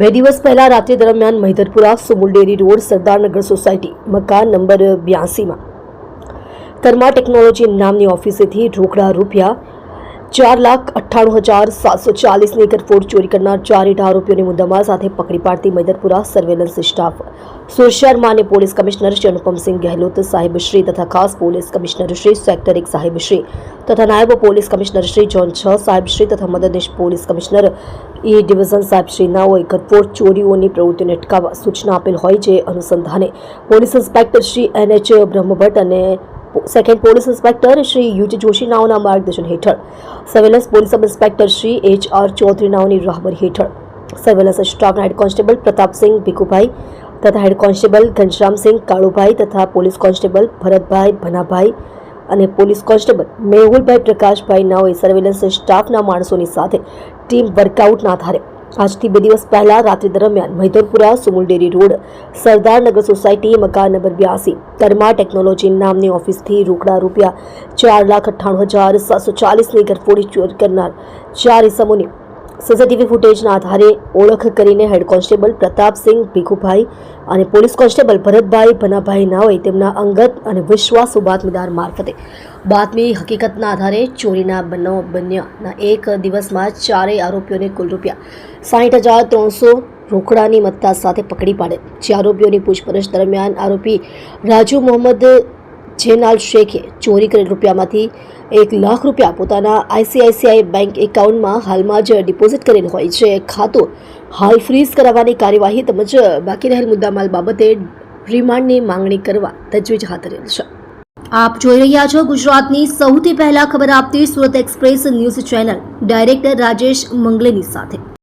બે દિવસ પહેલા રાત્રિ દરમિયાન Mahidharpura Sumul dairy road Sardarnagar society મકાન નંબર બ્યાસીમાં કર્મા ટેકનોલોજી નામની ઓફિસેથી રોકડા રૂપિયા ચાર લાખ અઠ્ઠાણું હજાર સાતસો ચાલીસની ગરફોડ ચોરી કરનાર ચાર ઇઠ આરોપીઓની મુદ્દામાલ સાથે પકડી પાડતી મૈદરપુરા સર્વેલન્સ સ્ટાફ. સુરશહર માન્ય પોલીસ કમિશનર શ્રી અનુપમસિંહ ગહેલોત સાહેબશ્રી તથા ખાસ પોલીસ કમિશનર શ્રી સેક્ટર એક સાહેબશ્રી તથા નાયબ પોલીસ કમિશનર શ્રી જોન છ સાહેબશ્રી તથા મદદનીશ પોલીસ કમિશનર એ ડિવિઝન સાહેબશ્રીનાઓએ શ્રી નાઓએ ગરફોડ ચોરીઓની પ્રવૃત્તિને અટકાવવા સૂચના આપેલ હોય જે અનુસંધાને. Police inspector Shri N H Brahmbhatt અને સેકન્ડ પોલીસ ઇન્સ્પેક્ટર શ્રી યુજ જોશી નાઓના માર્ગદર્શન હેઠળ. Surveillance police sub inspector Shri H R Chaudhari નાઓની રાહબર હેઠળ. સર્વેલન્સ સ્ટાફના હેડ કોન્સ્ટેબલ પ્રતાપસિંહ ભીખુભાઈ તથા હેડ કોન્સ્ટેબલ ઘનશ્યામસિંહ કાળુભાઈ તથા પોલીસ કોન્સ્ટેબલ ભરતભાઈ ભનાભાઈ અને પોલીસ કોન્સ્ટેબલ મેહુલભાઈ પ્રકાશભાઈ નાઓએ સર્વેલન્સ સ્ટાફના માણસોની સાથે ટીમ વર્કઆઉટના આધારે આજથી બે દિવસ પહેલા રાત્રિ દરમિયાન Mahidharpura Sumul dairy road Sardarnagar society મકાન નંબર બ્યાસી, તરમા ટેકનોલોજી નામની ઓફિસથી રોકડા રૂપિયા ચાર લાખ અઠ્ઠાણું હજાર સાતસો ચાલીસની ગરફોડી ચોરી કરનાર ચાર ઇસમોની સીસીટીવી ફૂટેજના આધારે ઓળખ કરીને હેડ કોન્સ્ટેબલ પ્રતાપસિંહ ભીખુભાઈ અને પોલીસ કોન્સ્ટેબલ ભરતભાઈ ભનાભાઈ નાઓએ તેમના અંગત અને વિશ્વાસુ બાતમીદાર મારફતે બાતમી હકીકતના આધારે ચોરીના બનાવ બન્યાના એક દિવસમાં ચારેય આરોપીઓને કુલ રૂપિયા સાઠ હજાર ત્રણસો રોકડાની મત્તા સાથે પકડી પાડે. જે આરોપીઓની પૂછપરછ દરમિયાન આરોપી રાજુ મોહમ્મદ જેનાલ શેખે ચોરી કરેલ રૂપિયામાંથી એક લાખ રૂપિયા પોતાના આઈસીઆઈસીઆઈ બેંક એકાઉન્ટમાં હાલમાં જ ડિપોઝિટ કરેલ હોય છે. ખાતું હાલ ફ્રીઝ કરાવવાની કાર્યવાહી તેમજ બાકી રહેલ મુદ્દામાલ બાબતે રિમાન્ડની માંગણી કરવા તજવીજ હાથ ધરેલ છે. આપ જોઈ રહ્યા છો ગુજરાતની સૌથી પહેલા ખબર આપતી Surat express news channel. Director Rajesh મંગલેની સાથે.